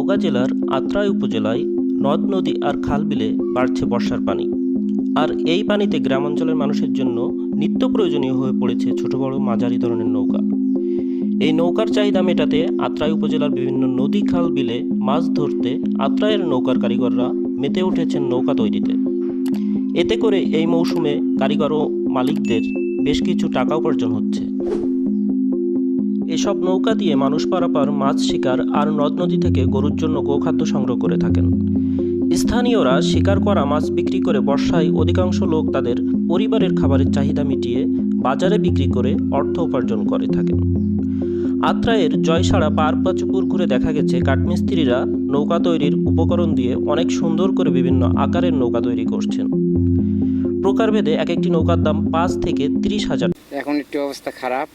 নওগাঁ জেলার আত্রাই উপজেলায় নদ, নদী আর খাল বিলে বাড়ছে বর্ষার পানি। আর এই পানিতে গ্রামাঞ্চলের মানুষের জন্য নিত্য প্রয়োজনীয় হয়ে পড়েছে ছোট বড় মাঝারি ধরনের নৌকা। এই নৌকার চাহিদা মেটাতে আত্রাই উপজেলার বিভিন্ন নদী, খাল বিলে মাছ ধরতে আত্রাইয়ের নৌকার কারিগররা মেতে উঠেছেন নৌকা তৈরিতে। এতে করে এই মৌসুমে কারিগর ও মালিকদের বেশ কিছু টাকা উপার্জন হচ্ছে। এসব নৌকা দিয়ে মানুষ পারাপার মাছ শিকার আর নদ নদী থেকে গরুর জন্য গোখাদ্য সংগ্রহ করে থাকেন। স্থানীয়রা শিকার করা মাছ বিক্রি করে বর্ষায় অধিকাংশ লোক তাদের পরিবারের খাবারের চাহিদা মিটিয়ে বাজারে বিক্রি করে অর্থ উপার্জন করে থাকেন। আত্রায়ের জয়সাড়া পারপাচুপুর ঘুরে দেখা গেছে কাঠমিস্ত্রিরা নৌকা তৈরির উপকরণ দিয়ে অনেক সুন্দর করে বিভিন্ন আকারের নৌকা তৈরি করছেন। প্রকারভেদে এক একটি নৌকার দাম পাঁচ থেকে তিরিশ হাজার। এখন একটি অবস্থা খারাপ।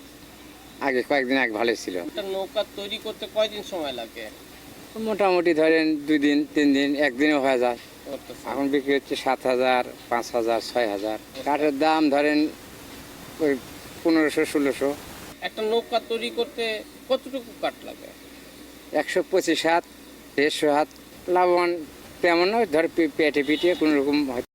আগে কয়েকদিন আগে ভালো ছিল। নৌকা তৈরি করতে কয়দিন সময় লাগে? মোটামুটি ধরেন দুই দিন তিন দিন একদিনও হয়ে যায়। এখন বিক্রি হচ্ছে সাত হাজার পাঁচ হাজার ছয় হাজার। কাঠের দাম ধরেন ওই পনেরোশো ষোলোশো। একটা নৌকা তৈরি করতে কতটুকু কাঠ লাগে? একশো পঁচিশ হাত দেড়শো হাত লাভবান তেমন নয় ধর পেটে পিটিয়ে কোনো রকম হয়তো